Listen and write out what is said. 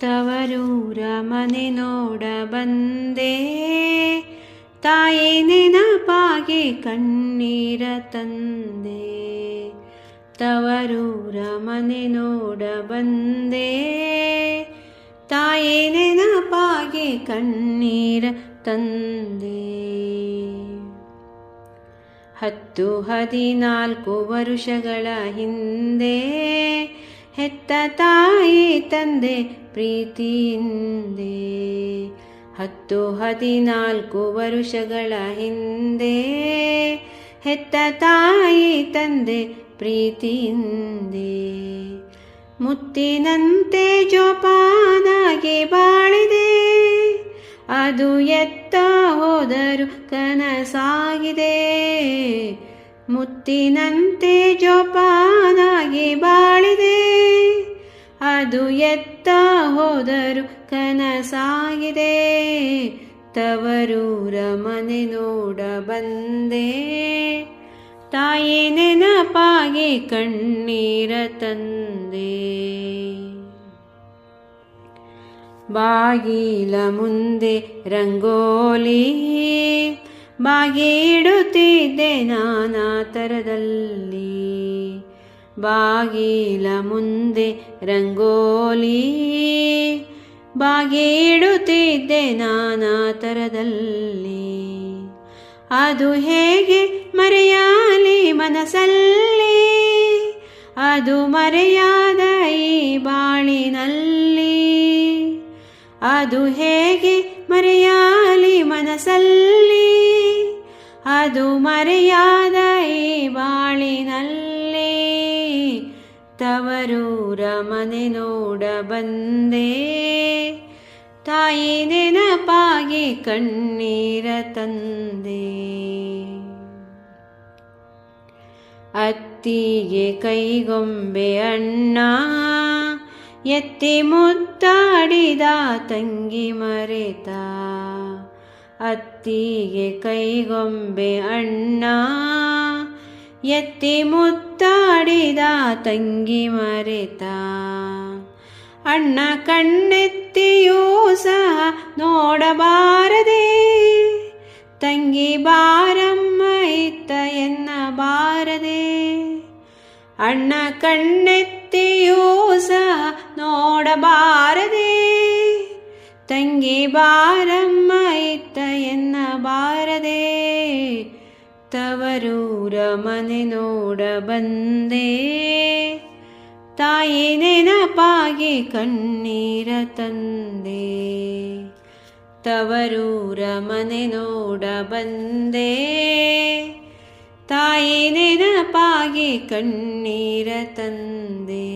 ತವರೂರ ಮನೆ ನೋಡ ಬಂದೆ. ತಾಯಿ ನೆನಪಾಗಿ ಕಣ್ಣೀರ ತಂದೆ. ತವರೂರ ಮನೆ ನೋಡ ಬಂದೆ. ತಾಯಿ ನೆನಪಾಗಿ ಕಣ್ಣೀರ ತಂದೆ. ಹತ್ತು ಹದಿನಾಲ್ಕು ವರುಷಗಳ ಹಿಂದೆ ಹೆತ್ತ ತಾಯಿ ತಂದೆ, ಪ್ರೀತಿಯಿಂದೆ. ಹತ್ತು ಹದಿನಾಲ್ಕು ವರುಷಗಳ ಹಿಂದೆ ಹೆತ್ತ ತಾಯಿ ತಂದೆ, ಪ್ರೀತಿಯಿಂದೆ. ಮುತ್ತಿನಂತೆ ಜೋಪಾನಾಗಿ ಬಾಳಿದೆ, ಅದು ಎತ್ತ ಹೋದರು ಕನಸಾಗಿದೆ. ಮುತ್ತಿನಂತೆ ಜೋಪಾನಾಗಿ ಬಾಳಿದೆ ಅದು ಎತ್ತ ಹೋದರು ಕನಸಾಗಿದೆ. ತವರೂರ ಮನೆ ನೋಡ ಬಂದೆ. ತಾಯಿ ನೆನಪಾಗಿ ಕಣ್ಣೀರ ತಂದೆ. ಬಾಗಿಲ ಮುಂದೆ ರಂಗೋಲಿ ಬಾಗಿಡುತ್ತಿದ್ದೆ ನಾನಾ ಥರದಲ್ಲಿ ಬಾಗಿಲ ಮುಂದೆ ರಂಗೋಲಿ ಬಾಗಿಡುತ್ತಿದ್ದೆ ನಾನಾ ಥರದಲ್ಲಿ ಅದು ಹೇಗೆ ಮರೆಯಾಲಿ ಮನಸ್ಸಲ್ಲಿ ಅದು ಮರೆಯಾದ ಈ ಬಾಳಿನಲ್ಲಿ. ಅದು ಹೇಗೆ ಮರೆಯಾಲಿ ಮನಸ್ಸಲ್ಲಿ ಅದು ಮರೆಯಾದ ಈ ಬಾಳಿನಲ್ಲಿ. ತವರೂರ ಮನೆ ನೋಡ ಬಂದೆ. ತಾಯಿ ನೆನಪಾಗಿ ಕಣ್ಣೀರ ತಂದೆ. ಅತ್ತಿಗೆ ಕೈಗೊಂಬೆ ಅಣ್ಣ, ಎತ್ತಿ ಮುತ್ತಾಡಿದ ತಂಗಿ ಮರೆತ. ಅತ್ತಿಗೆ ಕೈಗೊಂಬೆ ಅಣ್ಣ ಎತ್ತಿ ಮುತ್ತಾಡಿದ ತಂಗಿ ಮರೆತ ಅಣ್ಣ ಕಣ್ಣೆತ್ತಿಯೂ ಸಹ ನೋಡಬಾರದೆ ತಂಗಿ ಬಾರಮ್ಮ ಇತ್ತ ಎನ್ನಬಾರದೆ ಅಣ್ಣ ಕಣ್ಣೆತ್ತಿಯೂ ಸಹ ನೋಡಬಾರದೆ ತಂಗಿ ಬಾರಮ್ಮ ಇತ್ತ ಎನ್ನಬಾರದೆ ತವರೂರ ಮನೆ ನೋಡ ಬಂದೆ ತಾಯಿ ನೆನಪಾಗಿ ಕಣ್ಣೀರ ತಂದೆ ತವರೂರ ಮನೆ ನೋಡ ಬಂದೆ ತಾಯಿ ನೆನಪಾಗಿ ಕಣ್ಣೀರ ತಂದೆ